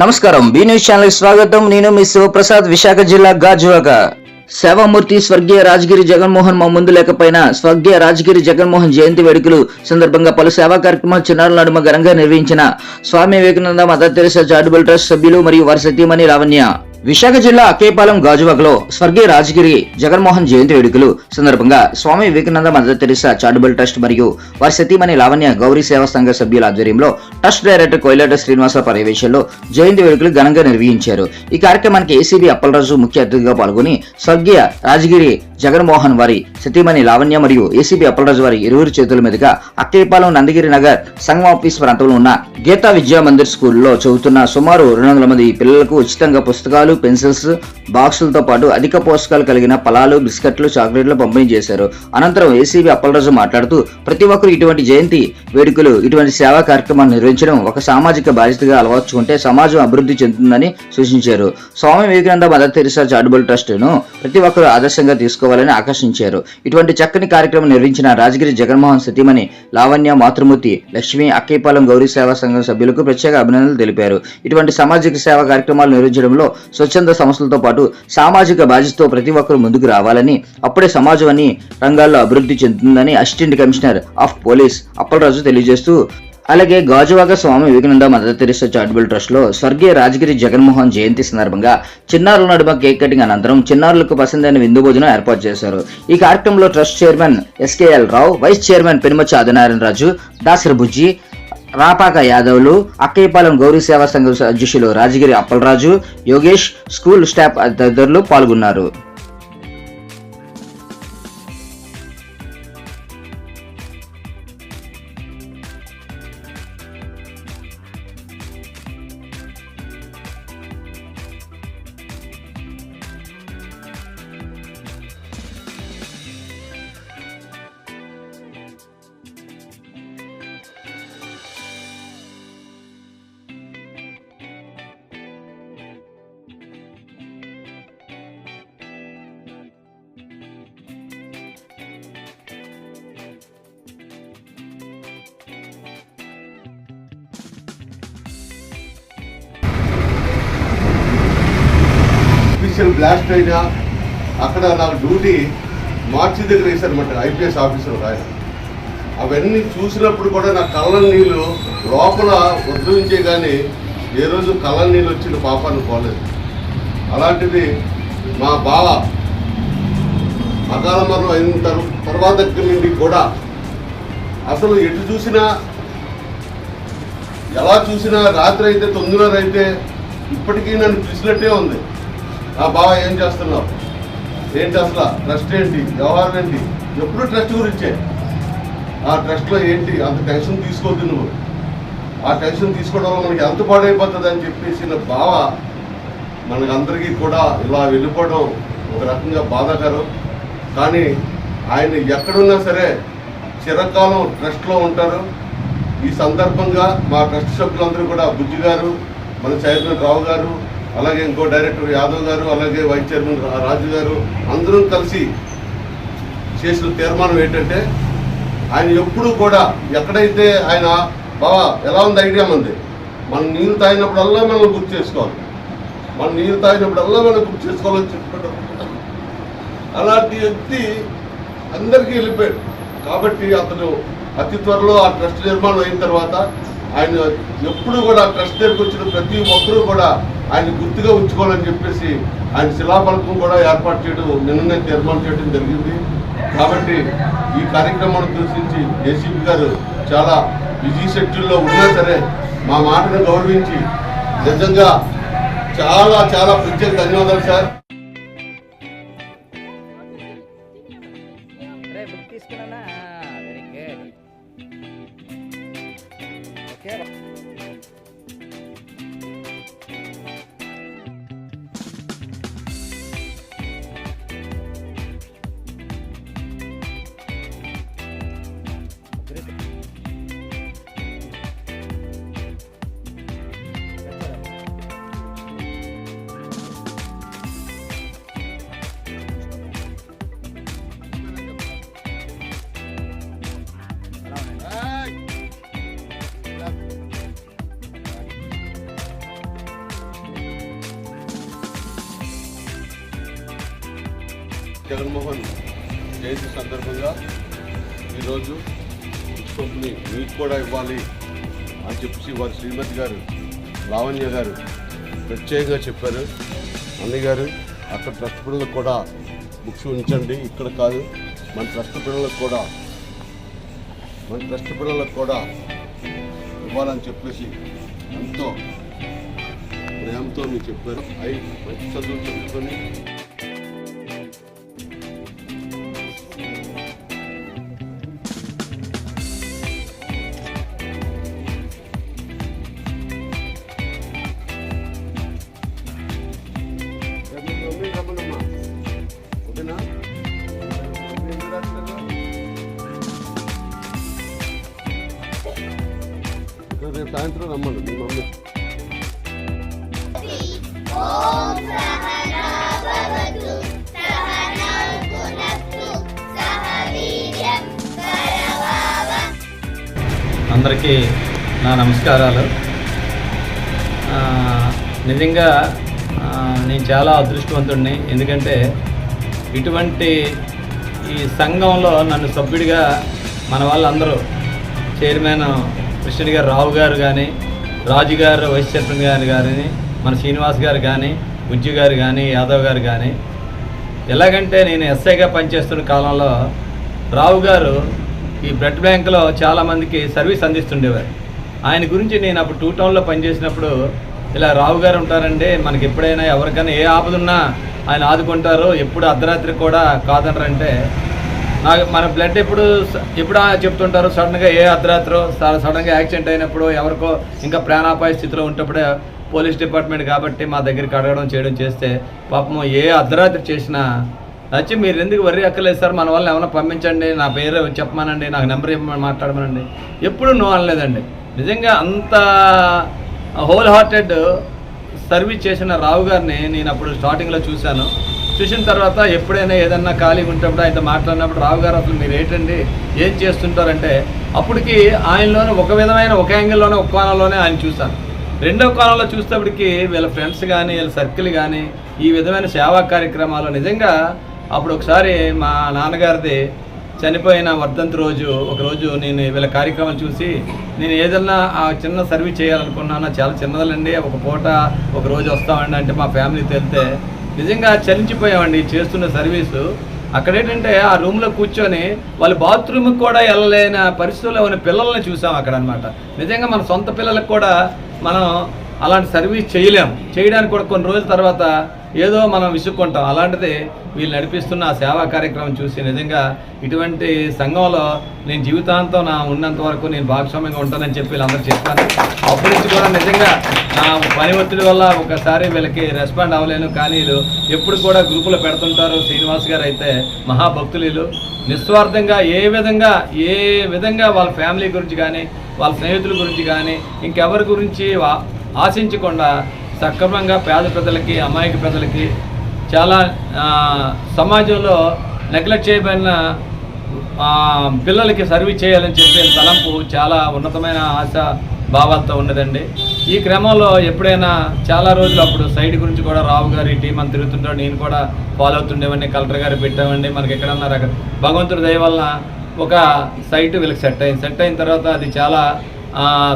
నమస్కారం. B news channel స్వాగతం. నేను మీ శివప్రసాద్ విశాఖ జిల్లా గాజువాక. సేవామూర్తి స్వర్గీయ రాజగిరి జగన్మోహన్ మా ముందు లేకపోయినా స్వర్గీయ రాజగిరి జగన్మోహన్ జయంతి వేడుకలు సందర్భంగా పలు సేవా కార్యక్రమాలు చిన్నారుల నడుమ ఘనంగా నిర్వహించిన Swami Vivekananda mother Teresa charitable trust సభ్యులు మరియు వారి సతీమణి లావణ్య విశాఖ జిల్లా అక్కేపాలెం గాజువాకలో స్వర్గీయ రాజగిరి జగన్మోహన్ జయంతి వేడుకలు సందర్భంగా Swami Vivekananda mother Teresa charitable trust మరియు వారి సతీమణి లావణ్య గౌరీ సేవా సంఘ సభ్యుల ఆధ్వర్యంలో ట్రస్ట్ డైరెక్టర్ కోయిలాట శ్రీనివాస పర్యవేక్షణలో జయంతి వేడుకలు ఘనంగా నిర్వహించారు. ఈ కార్యక్రమానికి ఏసీబీ అప్పలరాజు ముఖ్య అతిథిగా పాల్గొని స్వర్గీయ రాజగిరి జగన్మోహన్ వారి సతీమణి లావణ్య మరియు ఏసీబీ అప్పలరాజు వారి ఇరువురు చేతుల మీదుగా అక్కేపాలెం నందగిరి నగర్ సంఘం ఆఫీస్ ప్రాంతంలో ఉన్న గీతా విద్యా మందిర్ స్కూల్లో చదువుతున్న సుమారు రెండు వందల మంది పిల్లలకు ఉచితంగా పుస్తకాలు పెన్సిల్స్ బాక్సులతో పాటు అధిక పోషకాలు కలిగిన ఫలాలు బిస్కెట్లు చాక్లెట్లు పంపిణీ చేశారు. అనంతరం ఏసీబీ అప్పలరాజు మాట్లాడుతూ ప్రతి ఒక్కరు ఇటువంటి జయంతి వేడుకలు ఇటువంటి సేవా కార్యక్రమాలు నిర్వహించడం ఒక సామాజిక బాధ్యతగా అలవర్చుకుంటే సమాజం అభివృద్ధి చెందుతుందని సూచించారు. Swami Vivekananda mother Teresa charitable ట్రస్ట్ను ప్రతి ఒక్కరూ ఆదర్శంగా చేసుకోవాలని ఆకర్షించారు ఇటువంటి చక్కని కార్యక్రమం నిర్వహించిన రాజగిరి జగన్మోహన్ సతీమణి లావణ్య మాతృమూర్తి లక్ష్మి అక్కేపాలెం గౌరీ సేవా సంఘం సభ్యులకు ప్రత్యేక అభినందనలు తెలిపారు. ఇటువంటి సామాజిక సేవా కార్యక్రమాలు నిర్వహించడంలో స్వచ్ఛంద సంస్థలతో పాటు సామాజిక బాధ్యతతో ప్రతి ఒక్కరూ ముందుకు రావాలని అప్పుడే సమాజం అన్ని రంగాల్లో అభివృద్ధి చెందుతుందని assistant commissioner of police Appalaraju తెలియజేస్తూ అలాగే Gajuwaka Swami Vivekananda mother Teresa charitable ట్రస్ట్లో స్వర్గీయ రాజగిరి జగన్మోహన్ జయంతి సందర్భంగా చిన్నారుల నడుమ కేక్ కటింగ్ అనంతరం చిన్నారులకు పసందైన విందు భోజనం ఏర్పాటు చేశారు. ఈ కార్యక్రమంలో trust chairman SKL Rao vice chairman Penumachcha Adinarayana Raju Dasari Bujji Rapaka యాదవ్లు Akkayyapalem Gauri Seva Sangham అధ్యక్షులు రాజగిరి అప్పలరాజు యోగేష్ స్కూల్ స్టాఫ్ తదితరులు పాల్గొన్నారు. ఆఫీషియల్ బ్లాస్ట్ అయినా అక్కడ నాకు డ్యూటీ మార్చి దగ్గర వేశారనమాట ఐపీఎస్ ఆఫీసర్ ఆయన. అవన్నీ చూసినప్పుడు కూడా నా కళ్ళ నీళ్ళు లోపల ఉద్రవించే కానీ ఏ రోజు కళ్ళ నీళ్ళు వచ్చిన పాపాన్ని పోలేదు. అలాంటిది మా బావ అకాల మరణం అయిన తరు- తర్వాత దగ్గర నుండి కూడా అసలు ఎటు చూసినా ఎలా చూసినా రాత్రి అయితే తొమ్మిదిన్నర అయితే ఇప్పటికీ నన్ను పిలిచినట్టే ఉంది. ఆ బావ ఏం చేస్తున్నావు? ఏంటి అసలు ట్రస్ట్ ఏంటి? వ్యవహారం ఏంటి? ఎప్పుడు ట్రస్ట్ గురించే? ఆ ట్రస్ట్లో ఏంటి? అంత టెన్షన్ తీసుకోవద్దు నువ్వు. ఆ టెన్షన్ తీసుకోవడం వల్ల మనకి ఎంత పాడైపోతుంది అని చెప్పేసి నా బావ మనకందరికీ కూడా ఇలా వెళ్ళిపోవడం ఒక రకంగా బాధాకరం. కానీ ఆయన ఎక్కడున్నా సరే చిరకాలం ట్రస్ట్లో ఉంటారు. ఈ సందర్భంగా మా ట్రస్ట్ సభ్యులందరూ కూడా బుజ్జి గారు మన చైర్మన్ రావు గారు అలాగే ఇంకో డైరెక్టర్ యాదవ్ గారు అలాగే వైస్ చైర్మన్ రాజు గారు అందరూ కలిసి చేసిన తీర్మానం ఏంటంటే ఆయన ఎప్పుడూ కూడా ఎక్కడైతే ఆయన బావా ఎలా ఉంది ఐడియా మంది? మనం నీళ్ళు తాగినప్పుడల్లా మనం గుర్తు చేసుకోవాలి. మనం నీళ్ళు తాగినప్పుడల్లా మనం గుర్తు చేసుకోవాలని చెప్పాడు అలాంటి వ్యక్తి అందరికీ వెళ్ళిపోయాడు. కాబట్టి అతను అతి త్వరలో ఆ ట్రస్ట్ నిర్మాణం అయిన తర్వాత ఆయన ఎప్పుడు కూడా ట్రస్ట్ దగ్గరికి వచ్చిన ప్రతి ఒక్కరూ కూడా ఆయన గుర్తుగా ఉంచుకోవాలని చెప్పేసి ఆయన శిలాఫలకం కూడా ఏర్పాటు చేయడం నిన్ననే తీర్మానం చేయడం జరిగింది. కాబట్టి ఈ కార్యక్రమాన్ని దృష్టించి ఏసీపీ గారు చాలా బిజీ షెడ్యూల్లో ఉన్నా సరే మా మాటను గౌరవించి నిజంగా చాలా చాలా ప్రత్యేక ధన్యవాదాలు సార్. జగన్మోహన్ జయంతి సందర్భంగా ఈరోజు కొన్ని మీకు కూడా ఇవ్వాలి అని చెప్పేసి వారి శ్రీమతి గారు లావణ్య గారు ప్రత్యేకంగా చెప్పారు. అన్నయ్య గారు అక్కడ ట్రస్ట్ పిల్లలకు కూడా బుక్స్ ఉంచండి. ఇక్కడ కాదు మన ట్రస్ట్ పిల్లలకు కూడా మన ట్రస్ట్ పిల్లలకు కూడా ఇవ్వాలని చెప్పేసి ఎంతో ప్రేమతో మీరు చెప్పారు. అవి మంచి చదువు చదువుకొని సాయంత్రం రమ్మను మీ మమ్మీ. అందరికీ నా నమస్కారాలు. నిజంగా నేను చాలా అదృష్టవంతుడిని. ఎందుకంటే ఇటువంటి ఈ సంఘంలో నన్ను సభ్యుడిగా మన వాళ్ళందరూ చైర్మన్ కృష్ణుడి గారు రావు గారు కానీ రాజు గారు వైస్ చైర్మన్ గారు కానీ మన శ్రీనివాస్ గారు కానీ ఉజ్జు గారు కానీ యాదవ్ గారు కానీ ఎలాగంటే నేను ఎస్ఐగా పనిచేస్తున్న కాలంలో రావు గారు ఈ బ్లడ్ బ్యాంకులో చాలామందికి సర్వీస్ అందిస్తుండేవారు. ఆయన గురించి నేను అప్పుడు టూ టౌన్లో పనిచేసినప్పుడు ఇలా రావు గారు ఉంటారండి మనకి ఎప్పుడైనా ఎవరికైనా ఏ ఆపదున్నా ఆయన ఆదుకుంటారు ఎప్పుడు అర్ధరాత్రి కూడా కాదనరంటే మన బ్లడ్ ఎప్పుడు ఎప్పుడు చెప్తుంటారు సడన్గా ఏ అర్ధరాత్రో సడన్గా యాక్సిడెంట్ అయినప్పుడు ఎవరికో ఇంకా ప్రాణాపాయ స్థితిలో ఉంటప్పుడే పోలీస్ డిపార్ట్మెంట్ కాబట్టి మా దగ్గరికి అడగడం చేయడం చేస్తే పాపం ఏ అర్ధరాత్రి చేసినా వచ్చి మీరు ఎందుకు వరి అక్కర్లేదు సార్? మన వాళ్ళని ఏమైనా పంపించండి నా పేరు చెప్పమనండి నాకు నెంబర్ ఇవ్వమని మాట్లాడమనండి. ఎప్పుడు నో అనలేదండి. నిజంగా అంత హోల్ హార్టెడ్ సర్వీస్ చేసిన రావు గారిని నేను అప్పుడు స్టార్టింగ్లో చూశాను. చూసిన తర్వాత ఎప్పుడైనా ఏదన్నా ఖాళీగా ఉంటప్పుడు ఆయనతో మాట్లాడినప్పుడు రావు గారు అసలు మీరు ఏంటండి? ఏం చేస్తుంటారంటే అప్పటికి ఆయనలోనే ఒక విధమైన ఒక యాంగిల్లోనే ఒక కోణంలోనే ఆయన చూశాను రెండో కోణంలో చూసేటప్పటికి వీళ్ళ ఫ్రెండ్స్ కానీ వీళ్ళ సర్కిల్ కానీ ఈ విధమైన సేవా కార్యక్రమాలు నిజంగా అప్పుడు ఒకసారి మా నాన్నగారిది చనిపోయిన వర్ధంతి రోజు ఒకరోజు నేను వీళ్ళ కార్యక్రమం చూసి నేను ఏదన్నా ఆ చిన్న సర్వీస్ చేయాలనుకున్నాను చాలా చిన్నదండి ఒక పూట ఒక రోజు వస్తామండి అంటే మా ఫ్యామిలీ వెళ్తే నిజంగా చలించిపోయామండి చేస్తున్న సర్వీసు. అక్కడ ఏంటంటే ఆ రూమ్లో కూర్చొని వాళ్ళు బాత్రూమ్కి కూడా వెళ్ళలేని పరిస్థితుల్లో ఉన్న పిల్లల్ని చూసాం అక్కడ అనమాట నిజంగా మన సొంత పిల్లలకు కూడా మనం అలాంటి సర్వీస్ చేయలేం. చేయడానికి కూడా కొన్ని రోజుల తర్వాత ఏదో మనం విసుక్కుంటాం. అలాంటిది వీళ్ళు నడిపిస్తున్న ఆ సేవా కార్యక్రమం చూసి నిజంగా ఇటువంటి సంఘంలో నేను జీవితాంతం నా ఉన్నంత వరకు నేను భాగస్వామ్యంగా ఉంటానని చెప్పి వీళ్ళందరూ చెప్పాను అప్పటి నుంచి కూడా నిజంగా నా పని ఒత్తిడి వల్ల ఒకసారి వీళ్ళకి రెస్పాండ్ అవ్వలేను. కానీ వీళ్ళు ఎప్పుడు కూడా గ్రూపులో పెడుతుంటారు. శ్రీనివాస్ గారు అయితే మహాభక్తులు. నిస్వార్థంగా ఏ విధంగా ఏ విధంగా వాళ్ళ ఫ్యామిలీ గురించి కానీ వాళ్ళ స్నేహితుల గురించి కానీ ఇంకెవరి గురించి వా- ఆశించకుండా సక్రమంగా పేద ప్రజలకి అమాయక ప్రజలకి చాలా సమాజంలో నెగ్లెక్ట్ చేయబడిన పిల్లలకి సర్వీస్ చేయాలని చెప్పే తలంపు చాలా ఉన్నతమైన ఆశ భావాలతో ఉన్నదండి. ఈ క్రమంలో ఎప్పుడైనా చాలా రోజులు అప్పుడు సైడ్ గురించి కూడా రావు గారి టీం అని తిరుగుతుంటాడు నేను కూడా ఫాలో అవుతుండేవాడిని కలెక్టర్ గారు పెట్టామండి మనకి ఎక్కడన్నా రక భగవంతుడి దయ వలన ఒక సైట్ వీళ్ళకి సెట్ అయింది. సెట్ అయిన తర్వాత అది చాలా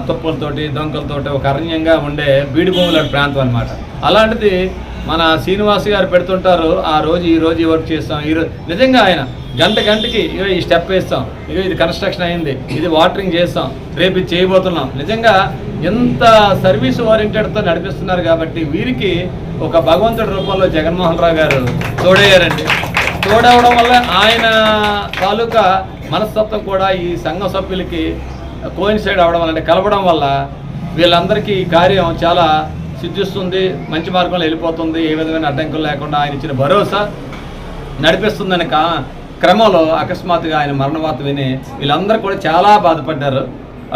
తుప్పలతోటి దొంగలతోటి ఒక అరణ్యంగా ఉండే బీడి ప్రాంతం అనమాట అలాంటిది మన శ్రీనివాస్ గారు పెడుతుంటారు ఆ రోజు ఈ రోజు వర్క్ చేస్తాం ఈ రోజు నిజంగా ఆయన గంట గంటకి ఇగో ఈ స్టెప్ వేస్తాం ఇగో ఇది కన్స్ట్రక్షన్ అయింది ఇది వాటరింగ్ చేస్తాం రేపు ఇది చేయబోతున్నాం. నిజంగా ఎంత సర్వీస్ ఓరియంటెడ్తో నడిపిస్తున్నారు కాబట్టి వీరికి ఒక భగవంతుడి రూపంలో జగన్మోహన్ రావు గారు తోడయ్యారండి. తోడవడం వల్ల ఆయన తాలూకా మనస్తత్వం కూడా ఈ సంఘ సభ్యులకి కోయిన్సైడ్ అవడం వల్ల అంటే కలపడం వల్ల వీళ్ళందరికీ ఈ కార్యం చాలా సిద్ధిస్తుంది మంచి మార్గంలో వెళ్ళిపోతుంది ఏ విధమైన అడ్డంకులు లేకుండా ఆయన ఇచ్చిన భరోసా నడిపిస్తుందని కా క్రమంలో అకస్మాత్తుగా ఆయన మరణవార్త విని వీళ్ళందరూ కూడా చాలా బాధపడ్డారు.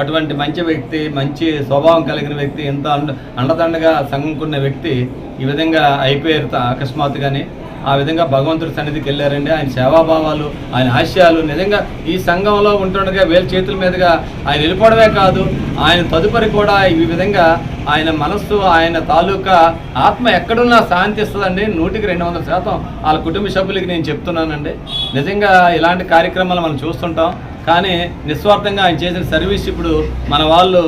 అటువంటి మంచి వ్యక్తి మంచి స్వభావం కలిగిన వ్యక్తి ఎంత అండ అండదండగా సంగుకున్న వ్యక్తి ఈ విధంగా అయిపోయారు అకస్మాత్తుగానే. ఆ విధంగా భగవంతుడి సన్నిధికి వెళ్ళారండి. ఆయన సేవాభావాలు ఆయన ఆశయాలు నిజంగా ఈ సంఘంలో ఉంటుండగా వేల చేతుల మీదుగా ఆయన వెళ్ళిపోవడమే కాదు ఆయన తదుపరి కూడా ఈ విధంగా ఆయన మనస్సు ఆయన తాలూకా ఆత్మ ఎక్కడున్నా శాంతి ఇస్తుందండి. నూటికి రెండు వందల శాతం వాళ్ళ కుటుంబ సభ్యులకి నేను చెప్తున్నానండి. నిజంగా ఇలాంటి కార్యక్రమాలు మనం చూస్తుంటాం. కానీ నిస్వార్థంగా ఆయన చేసిన సర్వీస్ ఇప్పుడు మన వాళ్ళు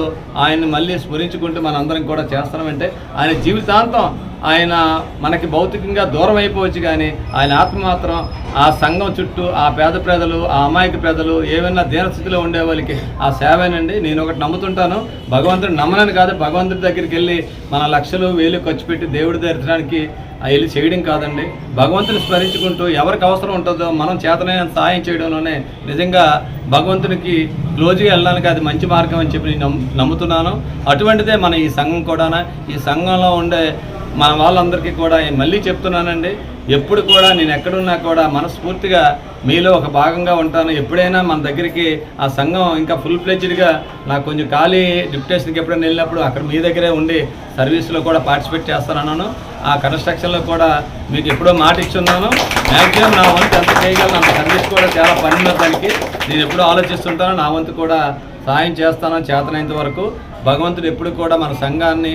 ఆయన్ని మళ్ళీ స్మరించుకుంటూ మనందరం కూడా చేస్తున్నామంటే ఆయన జీవితాంతం ఆయన మనకి భౌతికంగా దూరం అయిపోవచ్చు కానీ ఆయన ఆత్మ మాత్రం ఆ సంఘం చుట్టూ ఆ పేద ప్రజలు ఆ అమాయక ప్రజలు ఏమైనా దీనస్థితిలో ఉండే వాళ్ళకి ఆ సేవేనండి. నేను ఒకటి నమ్ముతుంటాను. భగవంతుడు నమ్మనని కాదు భగవంతుడి దగ్గరికి వెళ్ళి మన లక్షలు వేలు ఖర్చు పెట్టి దేవుడి దర్శనానికి వెళ్ళి చేయడం కాదండి. భగవంతుని స్మరించుకుంటూ ఎవరికి అవసరం ఉంటుందో మనం చేతనైన సహాయం చేయడంలోనే నిజంగా భగవంతునికి క్లోజ్గా వెళ్ళడానికి అది మంచి మార్గం అని చెప్పి నేను నమ్ము- నమ్ముతున్నాను. అటువంటిదే మన ఈ సంఘం కూడా ఈ సంఘంలో ఉండే మన వాళ్ళందరికీ కూడా మళ్ళీ చెప్తున్నానండి. ఎప్పుడు కూడా నేను ఎక్కడున్నా కూడా మనస్ఫూర్తిగా మీలో ఒక భాగంగా ఉంటాను. ఎప్పుడైనా మన దగ్గరికి ఆ సంఘం ఇంకా ఫుల్ ఫ్లెజ్డ్గా నాకు కొంచెం ఖాళీ డిప్యుటేషన్కి ఎప్పుడైనా వెళ్ళినప్పుడు అక్కడ మీ దగ్గరే ఉండి సర్వీస్లో కూడా పార్టిసిపేట్ చేస్తానన్నాను. ఆ కన్స్ట్రక్షన్లో కూడా మీకు ఎప్పుడో మాట ఇచ్చున్నాను. మ్యాక్సిమం నా వంతు ఎంత చేయగలను అంత సర్వీస్ కూడా చాలా పని ఉన్న దానికి. నేను ఎప్పుడూ ఆలోచిస్తుంటాను. నా వంతు కూడా సహాయం చేస్తాను చేతనైనంత వరకు. భగవంతుడు ఎప్పుడు కూడా మన సంఘాన్ని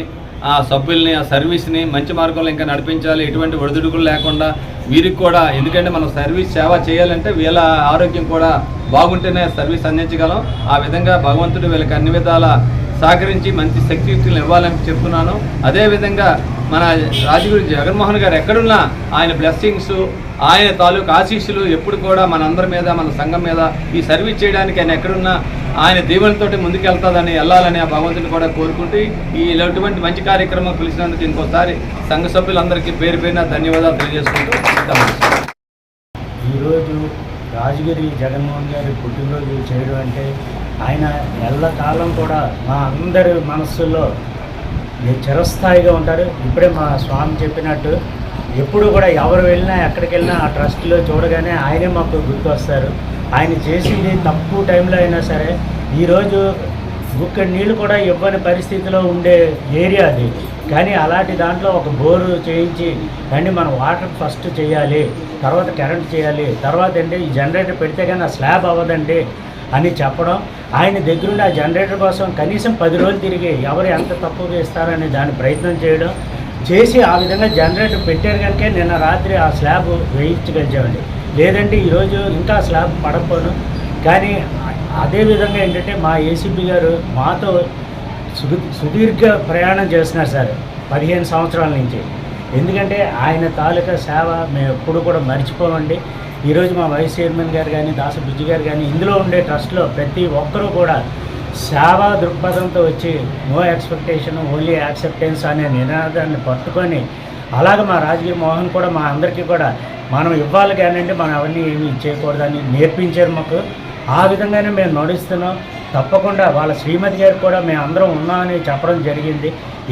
ఆ సభ్యుల్ని ఆ సర్వీస్ని మంచి మార్గంలో ఇంకా నడిపించాలి. ఎటువంటి ఒడిదుడుకులు లేకుండా వీరికి కూడా ఎందుకంటే మనం సర్వీస్ సేవ చేయాలంటే వీళ్ళ ఆరోగ్యం కూడా బాగుంటేనే సర్వీస్ అందించగలం. ఆ విధంగా భగవంతుడు వీళ్ళకి అన్ని విధాల సహకరించి మంచి శక్తియుక్తులు ఇవ్వాలని చెప్తున్నాను. అదేవిధంగా మన రాజగురు జగన్మోహన్ గారు ఎక్కడున్నా ఆయన బ్లెస్సింగ్స్ ఆయన తాలూకు ఆశీస్సులు ఎప్పుడు కూడా మనందరి మీద మన సంఘం మీద ఈ సర్వీస్ చేయడానికి ఆయన ఎక్కడున్నా ఆయన దీవెనతోటి ముందుకెళ్తాదని వెళ్ళాలని ఆ భగవంతుని కూడా కోరుకుంటూ ఈ ఇలాంటి మంచి కార్యక్రమం పిలిచినందుకు ఇంకోసారి సంఘ సభ్యులందరికీ పేరు పేరున ధన్యవాదాలు తెలియజేసుకుంటూ ఈరోజు రాజగిరి జగన్మోహన్ గారి పుట్టినరోజు చేయడం అంటే ఆయన ఎల్లకాలం కూడా మా అందరి మనస్సుల్లో చిరస్థాయిగా ఉంటారు. ఇప్పుడే మా స్వామి చెప్పినట్టు ఎప్పుడు కూడా ఎవరు వెళ్ళినా ఎక్కడికి వెళ్ళినా ఆ ట్రస్ట్లో చూడగానే ఆయనే మాకు గుర్తు వస్తారు ఆయన చేసింది తక్కువ టైంలో అయినా సరే ఈరోజు గుక్క నీళ్ళు కూడా ఇవ్వని పరిస్థితిలో ఉండే ఏరియా అది. కానీ అలాంటి దాంట్లో ఒక బోరు చేయించి కానీ మనం వాటర్ ఫస్ట్ చేయాలి తర్వాత కరెంట్ చేయాలి తర్వాత అండి ఈ జనరేటర్ పెడితే కానీ ఆ స్లాబ్ అవ్వదండి అని చెప్పడం ఆయన దగ్గరుండి ఆ జనరేటర్ కోసం కనీసం పది రోజులు తిరిగి ఎవరు ఎంత తక్కువగా ఇస్తారని దాని ప్రయత్నం చేయడం చేసి ఆ విధంగా జనరేటర్ పెట్టారు కనుక నిన్న రాత్రి ఆ స్లాబ్ వేయించగలిచామండి లేదంటే ఈరోజు ఇంకా స్లాబ్ పడకపోను. కానీ అదే విధంగా ఏంటంటే మా ఏసీపీ గారు మాతో సుదీర్ఘ ప్రయాణం చేస్తున్నారు సార్ పదిహేను సంవత్సరాల నుంచి. ఎందుకంటే ఆయన తాలూకా సేవ మేము ఎప్పుడు కూడా మర్చిపోమండి. ఈరోజు మా వైస్ చైర్మన్ గారు కానీ దాసబుజ్జి గారు కానీ ఇందులో ఉండే ట్రస్ట్లో ప్రతి ఒక్కరూ కూడా సేవా దృక్పథంతో వచ్చి నో ఎక్స్పెక్టేషన్ ఓన్లీ యాక్సెప్టెన్స్ అనే నినాదాన్ని పట్టుకొని అలాగే మా రాజకీయ మోహన్ కూడా మా అందరికీ కూడా మనం ఇవ్వాలి కానివ్వండి మనం అవన్నీ ఏమి చేయకూడదని నేర్పించారు మాకు. ఆ విధంగానే మేము నడుస్తున్నాం. తప్పకుండా వాళ్ళ శ్రీమతి గారు కూడా మేము అందరం ఉన్నామని చెప్పడం జరిగింది.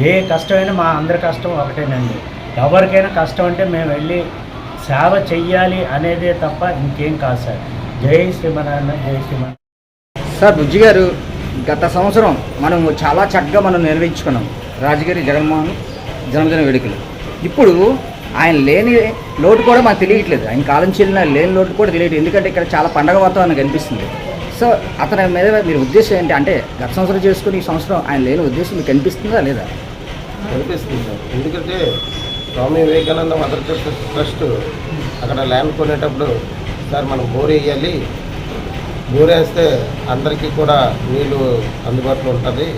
ఏ కష్టమైనా మా అందరి కష్టం ఒకటేనండి. ఎవరికైనా కష్టం అంటే మేము వెళ్ళి సేవ చెయ్యాలి అనేదే తప్ప ఇంకేం కాదు సార్. జై శ్రీమనారాయణ జై శ్రీమన్ సార్ బుజ్జి గారు గత సంవత్సరం మనము చాలా చక్కగా మనం నిర్వహించుకున్నాం. రాజగిరి జగన్మోహన్ జన్మదిన వేడుకలు. ఇప్పుడు ఆయన లేని లోటు కూడా మాకు తెలియట్లేదు. ఆయన కాలం చెల్లిన లేని లోటు కూడా తెలియట్లేదు. ఎందుకంటే ఇక్కడ చాలా పండగ వాతావరణం కనిపిస్తుంది. సో అతని మీద మీరు ఉద్దేశం ఏంటి? అంటే గత సంవత్సరం చేసుకుని ఈ సంవత్సరం ఆయన లేని ఉద్దేశం మీకు కనిపిస్తుందా లేదా? కనిపిస్తుంది. సార్ ఎందుకంటే స్వామి వివేకానంద మదర్ ట్రస్ట్ అక్కడ ల్యాండ్ కొనేటప్పుడు సార్ మనం బోర్ వేయాలి. బోర్ వేస్తే అందరికీ కూడా నీళ్ళు అందుబాటులో ఉంటుంది.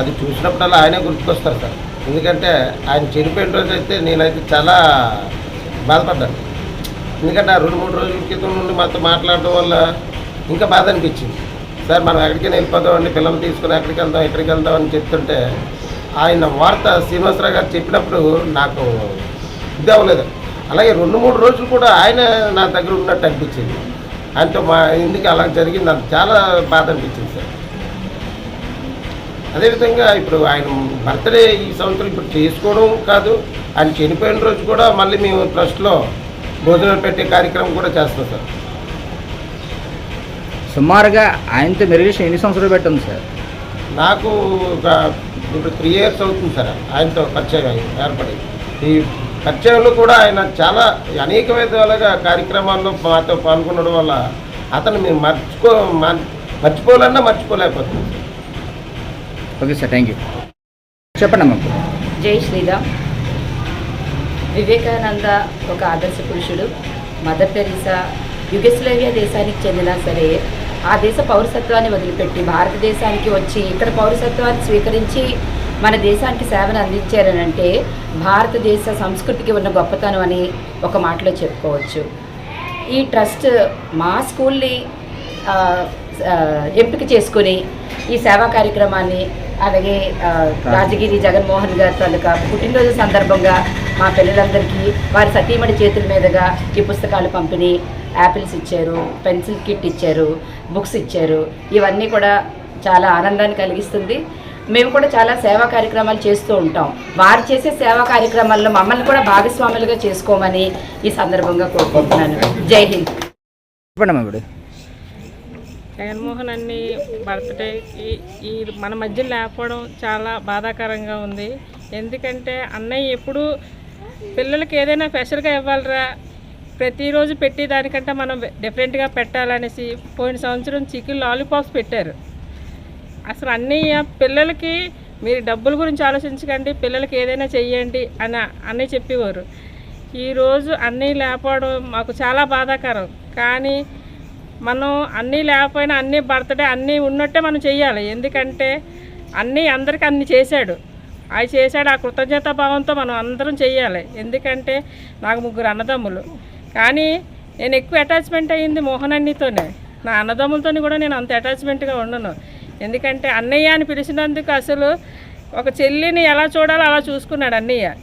అది చూసినప్పుడల్లా ఆయనే గుర్తుకొస్తారు సార్. ఎందుకంటే ఆయన చనిపోయిన రోజు అయితే నేనైతే చాలా బాధపడ్డాను. ఎందుకంటే ఆ రెండు మూడు రోజుల క్రితం నుండి మాతో మాట్లాడడం వల్ల ఇంకా బాధ అనిపించింది. సార్ మనం ఎక్కడికైనా వెళ్ళిపోదామండి పిల్లలు తీసుకుని ఎక్కడికి వెళ్దాం ఎక్కడికి వెళ్దాం అని చెప్తుంటే ఆయన వార్త శ్రీనివాసరావు గారు చెప్పినప్పుడు నాకు ఇది అవ్వలేదు. అలాగే రెండు మూడు రోజులు కూడా ఆయన నా దగ్గర ఉన్నట్టు అనిపించింది. ఆయనతో మా ఎందుకు అలా జరిగింది నాకు చాలా బాధ అనిపించింది సార్. అదేవిధంగా ఇప్పుడు ఆయన బర్త్డే ఈ సంవత్సరం ఇప్పుడు చేసుకోవడం కాదు ఆయన చనిపోయిన రోజు కూడా మళ్ళీ మేము ట్రస్ట్లో భోజనాలు పెట్టే కార్యక్రమం కూడా చేస్తాం సార్. సుమారుగా ఆయనతో మెరుగేషన్ ఎన్ని సంవత్సరాలు పెట్టింది సార్? నాకు ఒక ఇప్పుడు త్రీ ఇయర్స్ అవుతుంది సార్ ఆయనతో పరిచయం ఏర్పడి ఈ పరిచయంలో కూడా ఆయన చాలా అనేక విధాలుగా కార్యక్రమాల్లో మాతో పాల్గొనడం వల్ల అతను మేము మర్చిపో మర్- మర్చిపోవాలన్నా మర్చిపోలేకపోతున్నాం ఓకే సార్ థ్యాంక్ యూ చెప్పండి అమ్మా. జై శ్రీరామ్. వివేకానంద ఒక ఆదర్శ పురుషుడు. మదర్ తెరీసా యుగస్లేవియా దేశానికి చెందినా సరే ఆ దేశ పౌరసత్వాన్ని వదిలిపెట్టి భారతదేశానికి వచ్చి ఇక్కడ పౌరసత్వాన్ని స్వీకరించి మన దేశానికి సేవను అందించారనంటే భారతదేశ సంస్కృతికి ఉన్న గొప్పతనం అని ఒక మాటలో చెప్పుకోవచ్చు. ఈ ట్రస్ట్ మా స్కూల్ని ఎంపిక చేసుకుని ఈ సేవా కార్యక్రమాన్ని అలాగే రాజగిరి జగన్మోహన్ గారి తాలూకా పుట్టినరోజు సందర్భంగా మా పిల్లలందరికీ వారి సతీమణి చేతుల మీదుగా ఈ పుస్తకాలు పంపిణీ. యాపిల్స్ ఇచ్చారు పెన్సిల్ కిట్ ఇచ్చారు బుక్స్ ఇచ్చారు. ఇవన్నీ కూడా చాలా ఆనందాన్ని కలిగిస్తుంది. మేము కూడా చాలా సేవా కార్యక్రమాలు చేస్తూ ఉంటాం. వారు చేసే సేవా కార్యక్రమాల్లో మమ్మల్ని కూడా భాగస్వాములుగా చేసుకోమని ఈ సందర్భంగా కోరుకుంటున్నాను. జై హింద్. జగన్మోహన్ అన్ని బర్త్డేకి ఈ మన మధ్య లేకపోవడం చాలా బాధాకరంగా ఉంది. ఎందుకంటే అన్నయ్య ఎప్పుడు పిల్లలకి ఏదైనా స్పెషల్గా ఇవ్వాలరా. ప్రతిరోజు పెట్టి దానికంటే మనం డిఫరెంట్గా పెట్టాలనేసి పోయిన సంవత్సరం చికెన్ లాలీపాప్స్ పెట్టారు. అసలు అన్నయ్య పిల్లలకి మీరు డబ్బుల గురించి ఆలోచించకండి పిల్లలకి ఏదైనా చెయ్యండి అని అన్నయ్య చెప్పేవారు. ఈరోజు అన్నయ్య లేకపోవడం మాకు చాలా బాధాకరం. కానీ మనం అన్నీ లేకపోయినా అన్నీ బర్త్డే అన్నీ ఉన్నట్టే మనం చెయ్యాలి. ఎందుకంటే అన్నీ అందరికీ అన్ని చేశాడు. అవి చేశాడు ఆ కృతజ్ఞతా భావంతో మనం అందరం చెయ్యాలి. ఎందుకంటే నాకు ముగ్గురు అన్నదమ్ములు. కానీ నేను ఎక్కువ అటాచ్మెంట్ అయ్యింది మోహన్ అన్నితోనే నా అన్నదమ్ములతోని కూడా నేను అంత అటాచ్మెంట్గా ఉండను. ఎందుకంటే అన్నయ్య అని పిలిచినందుకు అసలు ఒక చెల్లిని ఎలా చూడాలో అలా చూసుకున్నాడు అన్నయ్య.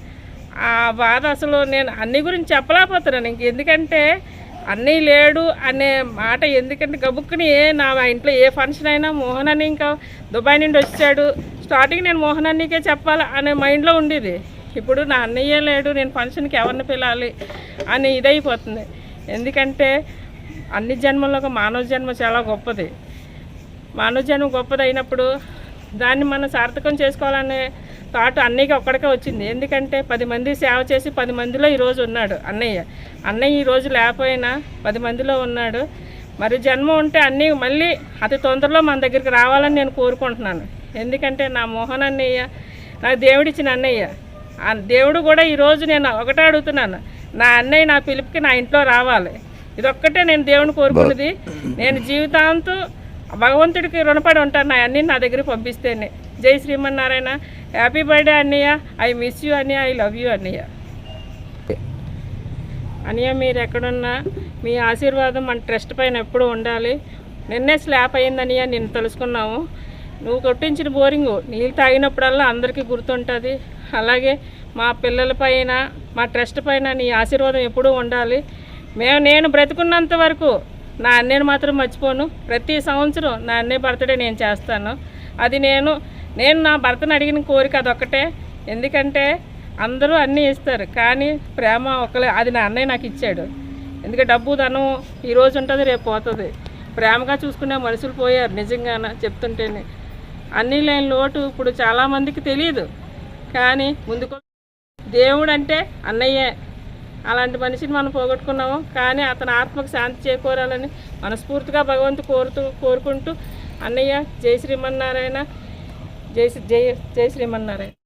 ఆ బాధ అసలు నేను అన్ని గురించి చెప్పలేకపోతున్నాను. ఇంక ఎందుకంటే అన్నీ లేడు అనే మాట ఎందుకంటే గబుక్కుని నా ఇంట్లో ఏ ఫంక్షన్ అయినా మోహన్ అని ఇంకా దుబాయ్ నుండి వచ్చాడు. స్టార్టింగ్ నేను మోహన్ అన్నికే చెప్పాలి అనే మైండ్లో ఉండేది. ఇప్పుడు నా అన్నయ్య లేడు నేను ఫంక్షన్కి ఎవరిని పిలాలి అని ఇదైపోతుంది. ఎందుకంటే అన్ని జన్మల్లో ఒక మానవ జన్మ చాలా గొప్పది. మానవ జన్మ గొప్పది అయినప్పుడు దాన్ని మనం సార్థకం చేసుకోవాలనే థాట్ అన్నయ్యకి ఒక్కడికే వచ్చింది. ఎందుకంటే పది మంది సేవ చేసి పది మందిలో ఈరోజు ఉన్నాడు అన్నయ్య. అన్నయ్య ఈరోజు లేకపోయినా పది మందిలో ఉన్నాడు. మరి జన్మ ఉంటే అన్నీ మళ్ళీ అతి తొందరలో మన దగ్గరికి రావాలని నేను కోరుకుంటున్నాను. ఎందుకంటే నా మోహన్ అన్నయ్య నా దేవుడిచ్చిన అన్నయ్య. ఆ దేవుడు కూడా ఈరోజు నేను ఒకటే అడుగుతున్నాను. నా అన్నయ్య నా పిలుపుకి నా ఇంట్లో రావాలి. ఇదొక్కటే నేను దేవుని కోరుకున్నది. నేను జీవితాంతం భగవంతుడికి రుణపడి ఉంటాను. నా అన్నీ నా దగ్గరికి పంపిస్తేనే. జై శ్రీమన్నారాయణ. హ్యాపీ బర్త్డే అన్నయ్య ఐ మిస్ యూ అన్నయ్య ఐ లవ్ యూ అన్నయ్య అన్నయ్య మీరు ఎక్కడున్నా మీ ఆశీర్వాదం మన ట్రస్ట్ పైన ఎప్పుడూ ఉండాలి. నిన్నే స్లాప్ అయ్యిందనియ నిన్ను తెలుసుకున్నాము. నువ్వు కొట్టించిన బోరింగు నీళ్ళు తాగినప్పుడల్లా అందరికీ గుర్తుంటుంది. అలాగే మా పిల్లల పైన మా ట్రస్ట్ పైన నీ ఆశీర్వాదం ఎప్పుడూ ఉండాలి. మేము నేను బ్రతుకున్నంత వరకు నా అన్నయ్యను మాత్రం మర్చిపోను. ప్రతి సంవత్సరం నా అన్నయ్య బర్త్డే నేను చేస్తాను. అది నేను నేను నా భర్తను అడిగిన కోరిక అదొక్కటే. ఎందుకంటే అందరూ అన్నీ ఇస్తారు. కానీ ప్రేమ ఒకలే అది నా అన్నయ్య నాకు ఇచ్చాడు. ఎందుకంటే డబ్బు ధనం ఈరోజు ఉంటుంది రేపు పోతుంది. ప్రేమగా చూసుకునే మనుషులు పోయారు నిజంగాన చెప్తుంటేనే. అన్నీ లేని లోటు ఇప్పుడు చాలామందికి తెలియదు కానీ ముందుకు దేవుడు అంటే అన్నయ్యే. అలాంటి మనిషిని మనం పోగొట్టుకున్నాము. కానీ అతని ఆత్మకు శాంతి చేకూరాలని మనస్ఫూర్తిగా భగవంతు కోరుతూ కోరుకుంటూ అన్నయ్య జై శ్రీమన్నారాయణ. జై జై జై శ్రీమన్నారాయణ.